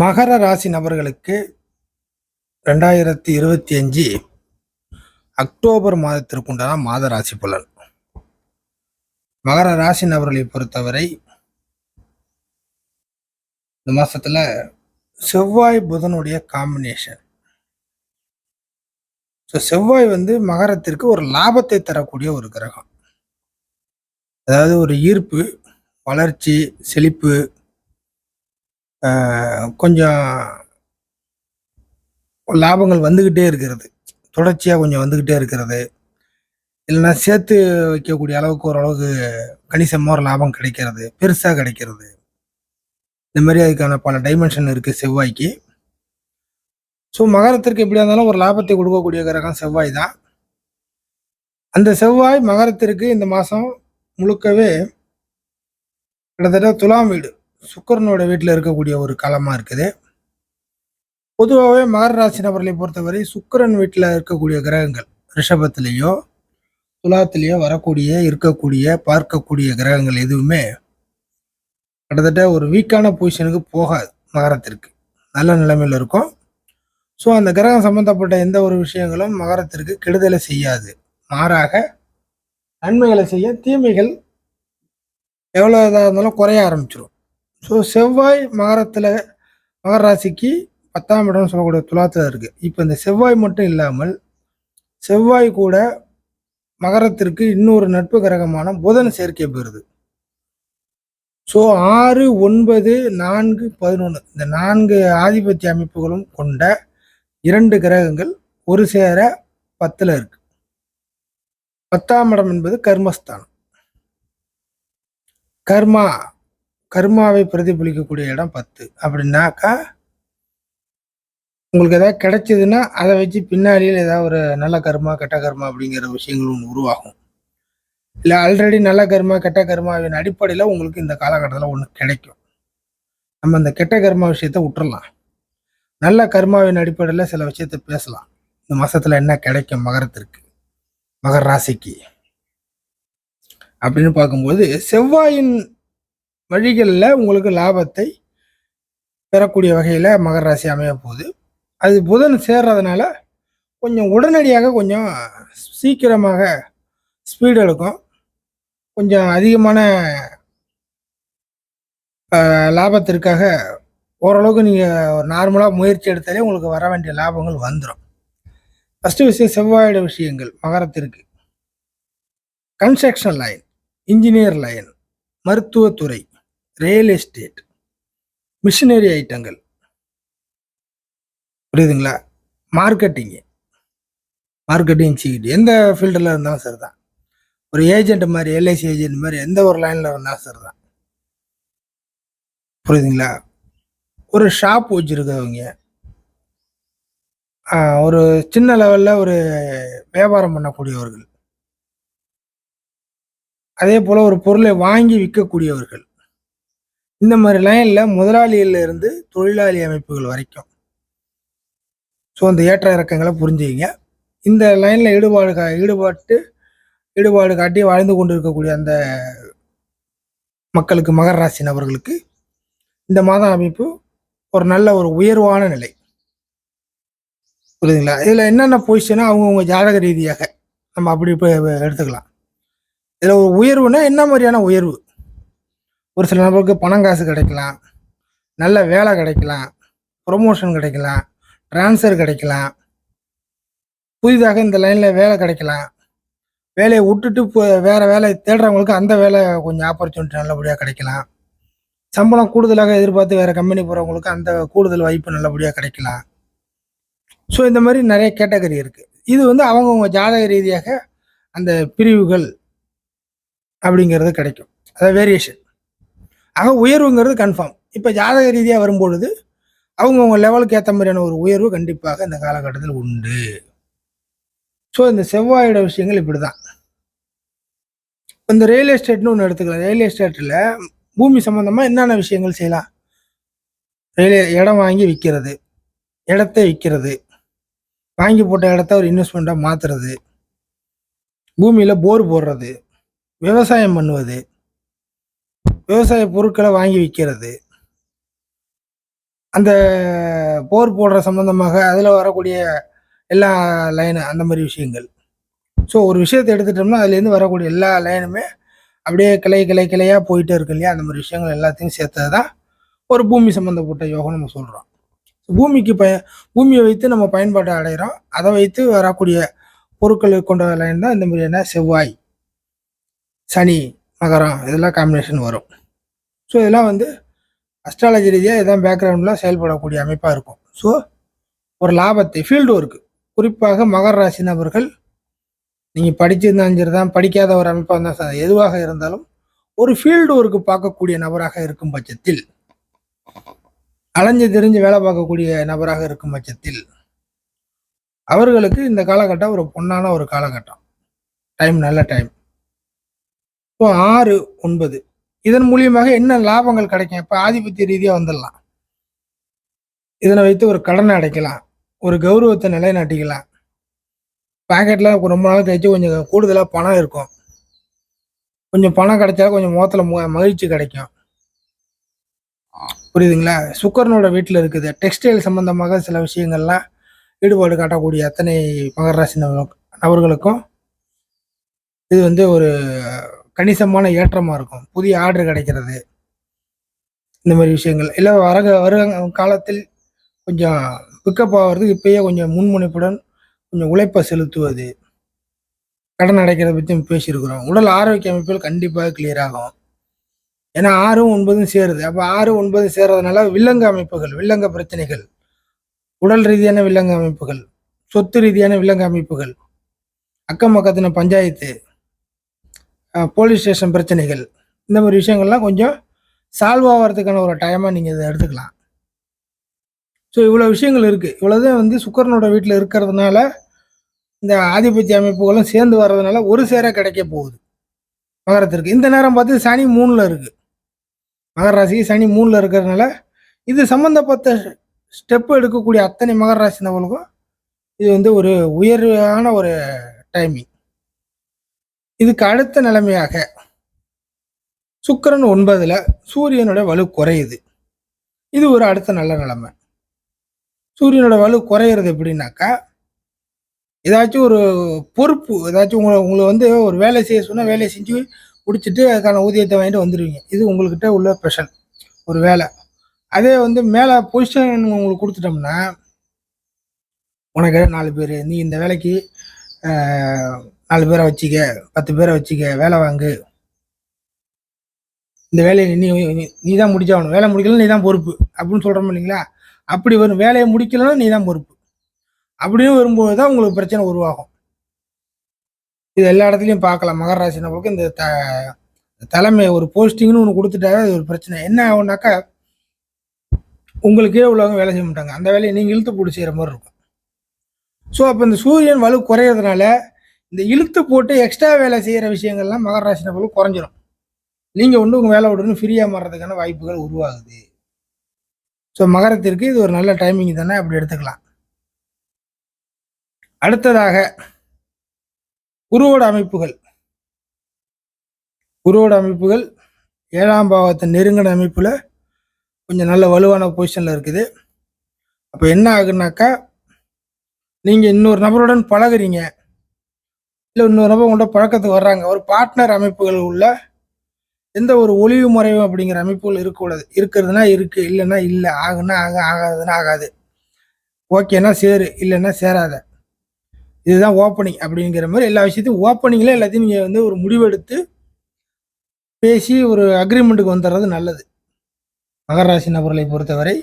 மகர ராசி நபர்களுக்கு ரெண்டாயிரத்தி இருபத்தி அஞ்சு அக்டோபர் மாதத்திற்கு உண்டான மாத ராசி பலன். மகர ராசி நபர்களை பொறுத்தவரை இந்த மாசத்துல செவ்வாய் புதனுடைய காம்பினேஷன் ஸோ செவ்வாய் வந்து மகரத்திற்கு ஒரு லாபத்தை தரக்கூடிய ஒரு கிரகம். அதாவது ஒரு ஈர்ப்பு வளர்ச்சி செழிப்பு கொஞ்சம் லாபங்கள் வந்துக்கிட்டே இருக்கிறது. தொடர்ச்சியாக கொஞ்சம் வந்துக்கிட்டே இருக்கிறது. இல்லைன்னா சேர்த்து வைக்கக்கூடிய அளவுக்கு ஓரளவுக்கு கணிசமாக ஒரு லாபம் கிடைக்கிறது. பெருசாக கிடைக்கிறது. இந்த மாதிரி அதுக்கான பல டைமென்ஷன் இருக்குது செவ்வாய்க்கு. ஸோ மகரத்திற்கு எப்படியா இருந்தாலும் ஒரு லாபத்தை கொடுக்கக்கூடிய கிரகம் செவ்வாய் தான். அந்த செவ்வாய் மகரத்திற்கு இந்த மாதம் முழுக்கவே கிட்டத்தட்ட துலாம் வீடு. சுக்கரனோட வீட்டில் இருக்கக்கூடிய ஒரு காலமாக இருக்குது. பொதுவாகவே மகர ராசி நபர்களை பொறுத்தவரை சுக்கிரன் வீட்டில் இருக்கக்கூடிய கிரகங்கள் ரிஷபத்திலேயோ துலாத்திலேயோ வரக்கூடிய இருக்கக்கூடிய பார்க்கக்கூடிய கிரகங்கள் எதுவுமே கிட்டத்தட்ட ஒரு வீக்கான பொசிஷனுக்கு போகாது மகரத்திற்கு. நல்ல நிலைமையில் இருக்கும். ஸோ அந்த கிரகம் சம்பந்தப்பட்ட எந்த ஒரு விஷயங்களும் மகரத்திற்கு கெடுதலை செய்யாது. மாறாக நன்மைகளை செய்ய தீமைகள் எவ்வளோ இதாக இருந்தாலும் குறைய ஆரம்பிச்சிடும் ஸோ செவ்வாய் மகரத்தில் மகர ராசிக்கு பத்தாம் இடம்னு சொல்லக்கூடிய துலாத்தில் இருக்குது இப்போ இந்த செவ்வாய் மட்டும் இல்லாமல் செவ்வாய் கூட மகரத்திற்கு இன்னொரு நட்பு கிரகமான புதன் சேர்க்கை பெறுது. ஸோ ஆறு ஒன்பது நான்கு பதினொன்று இந்த நான்கு ஆதிபத்திய அமைப்புகளும் கொண்ட இரண்டு கிரகங்கள் ஒரு சேர பத்தில் இருக்கு. பத்தாம் இடம் என்பது கர்மஸ்தானம். கர்மா கர்மாவை பிரதிபலிக்கக்கூடிய இடம் பத்து. அப்படின்னாக்கா உங்களுக்கு ஏதாவது கிடைச்சதுன்னா அதை வச்சு பின்னாடியில் ஏதாவது ஒரு நல்ல கர்மா கெட்ட கர்மா அப்படிங்கிற விஷயங்கள் ஒன்று உருவாகும். இல்லை ஆல்ரெடி நல்ல கர்மா கெட்ட கர்மாவின் அடிப்படையில் உங்களுக்கு இந்த காலகட்டத்தில் ஒன்று கிடைக்கும். நம்ம அந்த கெட்ட கர்மா விஷயத்த விட்டுறலாம். நல்ல கர்மாவின் அடிப்படையில் சில விஷயத்த பேசலாம். இந்த மாதத்தில் என்ன கிடைக்கும் மகரத்திற்கு? மகர ராசிக்கு. அப்படின்னு பார்க்கும்போது செவ்வாயின் வழிகளில் உங்களுக்கு லாபத்தை பெறக்கூடிய வகையில் மகர ராசி அமைய போகுது. அது புதன் சேர்றதுனால கொஞ்சம் உடனடியாக கொஞ்சம் சீக்கிரமாக ஸ்பீடு எடுக்கும். கொஞ்சம் அதிகமான லாபத்திற்காக ஓரளவுக்கு நீங்கள் நார்மலாக முயற்சி எடுத்தாலே உங்களுக்கு வர வேண்டிய லாபங்கள் வந்துடும் ஃபஸ்ட்டு விஷயம் செவ்வாயோட விஷயங்கள் மகரத்திற்கு. கன்ஸ்ட்ரக்ஷன் லைன் இன்ஜினியர் லைன் மருத்துவத்துறை. ரியல் எஸ்டேட் மிஷினரி ஐட்டங்கள் புரியுதுங்களா? மார்க்கெட்டிங்கு மார்க்கெட்டிங் சீட் எந்த ஃபீல்டில் இருந்தாலும் சரி தான் ஒரு ஏஜென்ட் மாதிரி எல்ஐசி ஏஜென்ட் மாதிரி எந்த ஒரு லைனில் இருந்தாலும் சரி தான் புரியுதுங்களா? ஒரு ஷாப் வச்சுருக்கவங்க ஒரு சின்ன லெவலில் ஒரு வியாபாரம் பண்ணக்கூடியவர்கள். அதே போல் ஒரு பொருளை வாங்கி விற்கக்கூடியவர்கள். இந்த மாதிரி லைனில் முதலாளியில இருந்து தொழிலாளி அமைப்புகள் வரைக்கும். ஸோ அந்த ஏற்ற இறக்கங்களை புரிஞ்சுக்கிங்க. இந்த லைனில் ஈடுபாடு கா ஈடுபாட்டு ஈடுபாடு காட்டி வாழ்ந்து கொண்டு இருக்கக்கூடிய அந்த மக்களுக்கு மகர ராசி நபர்களுக்கு இந்த மாதம் அமைப்பு ஒரு நல்ல ஒரு உயர்வான நிலை. புரியுதுங்களா? இதில் என்னென்ன பொசிஷனோ அவங்கவுங்க ஜாதக ரீதியாக நம்ம அப்படி இப்போ எடுத்துக்கலாம். இதில் ஒரு உயர்வுனா என்ன மாதிரியான உயர்வு? ஒரு சில நபருக்கு பணம் காசு கிடைக்கலாம். நல்ல வேலை கிடைக்கலாம். ப்ரொமோஷன் கிடைக்கலாம். ட்ரான்ஸ்ஃபர் கிடைக்கலாம். புதிதாக இந்த லைனில் வேலை கிடைக்கலாம். வேலையை விட்டுட்டு இப்போ வேறு வேலை தேடுறவங்களுக்கு அந்த வேலை கொஞ்சம் ஆப்பர்ச்சுனிட்டி நல்லபடியாக கிடைக்கலாம். சம்பளம் கூடுதலாக எதிர்பார்த்து வேறு கம்பெனி போகிறவங்களுக்கு அந்த கூடுதல் வாய்ப்பு நல்லபடியாக கிடைக்கலாம். ஸோ இந்த மாதிரி நிறைய கேட்டகரி இருக்குது இது வந்து அவங்கவுங்க ஜாதக ரீதியாக அந்த பிரிவுகள் அப்படிங்கிறது கிடைக்கும். அதாவது வேரியேஷன் ஆக உயர்வுங்கிறது கன்ஃபார்ம் இப்போ ஜாதக ரீதியாக வரும்பொழுது அவங்கவுங்க லெவலுக்கு ஏற்ற மாதிரியான ஒரு உயர்வு கண்டிப்பாக இந்த காலகட்டத்தில் உண்டு. ஸோ இந்த செவ்வாயோட விஷயங்கள் இப்படி தான் இந்த ரியல் எஸ்டேட்னு ஒன்று எடுத்துக்கலாம். ரியல் எஸ்டேட்டில் பூமி சம்மந்தமாக என்னென்ன விஷயங்கள் செய்யலாம்? ரியல் இடம் வாங்கி விற்கிறது இடத்த விற்கிறது வாங்கி போட்ட இடத்த ஒரு இன்வெஸ்ட்மெண்ட்டாக மாற்றுறது பூமியில் போர் போடுறது விவசாயம் பண்ணுவது விவசாய பொருட்களை வாங்கி விற்கிறது அந்த போர் போடுற சம்பந்தமாக அதில் வரக்கூடிய எல்லா லைனு அந்த மாதிரி விஷயங்கள். ஸோ ஒரு விஷயத்தை எடுத்துட்டோம்னா அதுலேருந்து வரக்கூடிய எல்லா லைனுமே அப்படியே கிளை கிளை கிளையாக போயிட்டே இருக்கு இல்லையா? அந்த மாதிரி விஷயங்கள் எல்லாத்தையும் சேர்த்தது தான் ஒரு பூமி சம்மந்தப்பட்ட யோகம் நம்ம சொல்கிறோம் பூமிக்கு பய பூமியை வைத்து நம்ம பயன்பாட்டை அடைகிறோம் அதை வைத்து வரக்கூடிய பொருட்கள் கொண்ட லைன் தான் இந்த மாதிரியான செவ்வாய் சனி மகரம் இதெல்லாம் காம்பினேஷன் வரும். ஸோ இதெல்லாம் வந்து அஸ்ட்ராலஜி ரீதியாக இதான் பேக்ரவுண்டில் செயல்படக்கூடிய அமைப்பாக இருக்கும். ஸோ ஒரு லாபத்தை ஃபீல்டு ஒர்க்கு குறிப்பாக மகர ராசி நபர்கள் நீங்கள் படிச்சிருந்தாலும் சரி தான் படிக்காத ஒரு அமைப்பாக இருந்தால் சார் எதுவாக இருந்தாலும் ஒரு ஃபீல்டு ஒர்க்கு பார்க்கக்கூடிய நபராக இருக்கும் பட்சத்தில் அலைஞ்சு தெரிஞ்சு வேலை பார்க்கக்கூடிய நபராக இருக்கும் பட்சத்தில் அவர்களுக்கு இந்த காலகட்டம் ஒரு பொன்னான ஒரு காலகட்டம். டைம் நல்ல டைம் ஸோ ஆறு ஒன்பது. இதன் மூலியமாக என்ன லாபங்கள் கிடைக்கும்? இப்போ ஆதிபத்திய ரீதியாக வந்துடலாம். இதனை வைத்து ஒரு கடனை அடைக்கலாம். ஒரு கௌரவத்தை நிலைநாட்டிக்கலாம். பாக்கெட்டில் ரொம்ப நாள் கழிச்சு கொஞ்சம் கூடுதலாக பணம் இருக்கும். கொஞ்சம் பணம் கிடைச்சா கொஞ்சம் முகத்தில் மகிழ்ச்சி கிடைக்கும். புரியுதுங்களா? சுக்கரனோட வீட்டில் இருக்குது. டெக்ஸ்டைல் சம்பந்தமாக சில விஷயங்கள்லாம் ஈடுபாடு காட்டக்கூடிய அத்தனை மகராசி நபர்களுக்கும் இது வந்து ஒரு கணிசமான ஏற்றமாக இருக்கும். புதிய ஆர்டர் கிடைக்கிறது. இந்த மாதிரி விஷயங்கள். இல்லை வர வர காலத்தில் கொஞ்சம் பிக்கப் ஆகிறதுக்கு இப்பயே கொஞ்சம் முன்முனைப்புடன் கொஞ்சம் உழைப்பை செலுத்துவது. கடன் அடைக்கிறத பற்றி பேசியிருக்கிறோம். உடல் ஆரோக்கிய அமைப்புகள் கண்டிப்பாக கிளியர் ஆகும். ஏன்னா ஆறும் ஒன்பதும் சேருது. அப்போ ஆறு ஒன்பது சேர்றதுனால வில்லங்க அமைப்புகள் வில்லங்க பிரச்சனைகள். உடல் ரீதியான வில்லங்க அமைப்புகள் சொத்து ரீதியான வில்லங்க அமைப்புகள். அக்கம் பக்கத்தின பஞ்சாயத்து. போலீஸ் ஸ்டேஷன் பிரச்சனைகள். இந்த மாதிரி விஷயங்கள்லாம் கொஞ்சம் சால்வ் ஆகிறதுக்கான ஒரு டைமாக நீங்கள் இதை எடுத்துக்கலாம். ஸோ இவ்வளோ விஷயங்கள் இருக்குது இவ்வளோதான் வந்து சுக்கரனோட வீட்டில் இருக்கிறதுனால இந்த ஆதிபத்திய அமைப்புகளும் சேர்ந்து வர்றதுனால ஒரு சேர கிடைக்க போகுது. மகரத்திற்கு. இந்த நேரம் பார்த்து சனி மூணில் இருக்குது மகர ராசிக்கு சனி மூணில் இருக்கிறதுனால இது சம்மந்தப்பட்ட ஸ்டெப் எடுக்கக்கூடிய அத்தனை மகர ராசி நபர்களுக்கும் இது வந்து ஒரு உயர்வான ஒரு டைமிங் இதுக்கு அடுத்த நிலைமையாக சுக்கிரன் ஒன்பதுல சூரியனோட வலு குறையுது. இது ஒரு அடுத்த நல்ல நிலைமை. சூரியனோட வலு குறையிறது எப்படின்னாக்கா ஏதாச்சும் ஒரு பொறுப்பு ஏதாச்சும் உங்களை உங்களை வந்து ஒரு வேலை செய்ய சொன்னால் வேலையை செஞ்சு முடிச்சுட்டு அதுக்கான ஊதியத்தை வாங்கிட்டு வந்துடுவீங்க இது உங்கள்கிட்ட உள்ள ஸ்பெஷல் ஒரு வேலை. அதே வந்து மேலே பொசிஷன் உங்களுக்கு கொடுத்துட்டோம்னா உனக்கு நாலு பேர் நீ இந்த வேலைக்கு நாலு பேரை வச்சுக்க பத்து பேரை வச்சுக்க வேலை வாங்கு. இந்த வேலையை நீ நீ- நீ தான் முடிச்சாகணும். வேலை முடிக்கல நீ தான் பொறுப்பு. அப்படின்னு சொல்கிறோம் இல்லைங்களா? அப்படி வரும். வேலையை முடிக்கலன்னா நீ தான் பொறுப்பு. அப்படின்னு வரும்போது தான் உங்களுக்கு பிரச்சனை உருவாகும். இது எல்லா இடத்துலையும் பார்க்கலாம். மகர ராசி இந்த த தலைமை ஒரு போஸ்டிங்னு ஒன்று கொடுத்துட்டாவே அது ஒரு பிரச்சனை. என்ன ஆகும்னாக்கா உங்களுக்கே உள்ளவங்க வேலை செய்ய மாட்டாங்க. அந்த வேலையை நீங்கள் இழுத்து போட்டு செய்கிற மாதிரி இருக்கும். ஸோ அப்போ இந்த சூரியன் வலு குறையிறதுனால இந்த இழுத்து போட்டு எக்ஸ்ட்ரா வேலை செய்கிற விஷயங்கள்லாம் மகர ராசி குறைஞ்சிரும். நீங்கள் ஒன்று உங்கள் வேலை விடணும் ஃப்ரீயாக மாறுறதுக்கான வாய்ப்புகள் உருவாகுது. ஸோ மகரத்திற்கு இது ஒரு நல்ல டைமிங் தானே அப்படி எடுத்துக்கலாம். அடுத்ததாக குருவோட அமைப்புகள். குருவோட அமைப்புகள் ஏழாம் பாவத்தை நெருங்கின அமைப்பில் கொஞ்சம் நல்ல வலுவான பொசிஷனில் இருக்குது. அப்போ என்ன ஆகுனாக்கா நீங்கள் இன்னொரு நபருடன் பழகுறீங்க. இல்லை இன்னொரு நபர் உங்கள்கிட்ட பழக்கத்துக்கு வர்றாங்க. ஒரு பார்ட்னர் அமைப்புகள் உள்ள எந்த ஒரு ஒளிவு முறையும் அப்படிங்கிற அமைப்புகள் இருக்கக்கூடாது இருக்கிறதுனா இருக்குது இல்லைன்னா இல்லை. ஆகுனா ஆக ஆகாதுன்னா ஆகாது. ஓகேனா சேரு இல்லைன்னா சேராத. இதுதான் ஓப்பனிங் அப்படிங்கிற மாதிரி எல்லா விஷயத்தையும் ஓப்பனிங்கில் எல்லாத்தையும் நீங்கள் வந்து ஒரு முடிவெடுத்து பேசி ஒரு அக்ரிமெண்ட்டுக்கு வந்துடுறது நல்லது. மகராசி நபர்களை பொறுத்தவரை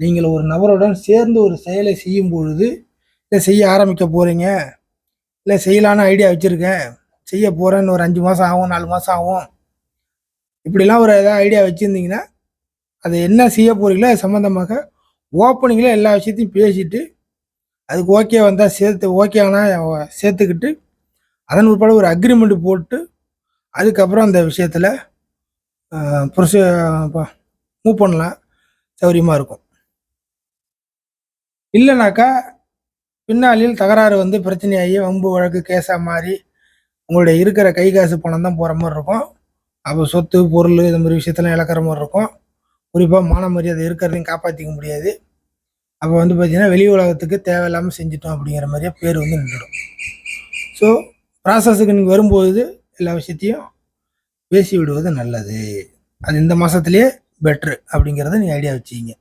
நீங்கள் ஒரு நபருடன் சேர்ந்து ஒரு செயலை செய்யும் பொழுது இல்லை செய்ய ஆரம்பிக்க போகிறீங்க இல்லை செய்யலான்னு ஐடியா வச்சுருக்கேன். செய்ய போகிறேன்னு ஒரு அஞ்சு மாதம் ஆகும் நாலு மாதம் ஆகும். இப்படிலாம் ஒரு ஏதாவது ஐடியா வச்சுருந்தீங்கன்னா அது என்ன செய்ய போகிறீங்களோ அது சம்மந்தமாக ஓப்பனிங்கில் எல்லா விஷயத்தையும் பேசிட்டு அதுக்கு ஓகே வந்தால் சேர்த்து ஓகே ஆனால் சேர்த்துக்கிட்டு அதன் உட்பட ஒரு அக்ரிமெண்ட் போட்டு அதுக்கப்புறம் அந்த விஷயத்தில் ப்ரொசீ மூவ் பண்ணலாம். சௌரியமாக இருக்கும். இல்லைனாக்கா பின்னாளில் தகராறு வந்து பிரச்சனையாகி வம்பு வழக்கு கேஸாக மாறி உங்களுடைய இருக்கிற கை காசு பணம் தான் போகிற மாதிரி இருக்கும். அப்போ சொத்து பொருள் இந்த மாதிரி விஷயத்தெல்லாம் இழக்கிற மாதிரி இருக்கும். குறிப்பாக மான மரியாதை இருக்கிறதையும் காப்பாற்றிக்க முடியாது. அப்போ வந்து பார்த்திங்கன்னா வெளி உலகத்துக்கு தேவையில்லாமல் செஞ்சிட்டோம் அப்படிங்கிற மாதிரியே பேர் வந்து நின்றுடும். ஸோ ப்ராசஸுக்கு நீங்கள் வரும்போது எல்லா விஷயத்தையும் பேசி விடுவது நல்லது. அது இந்த மாதத்துலேயே பெட்ரு அப்படிங்கிறத நீங்கள் ஐடியா வச்சுக்கிங்க.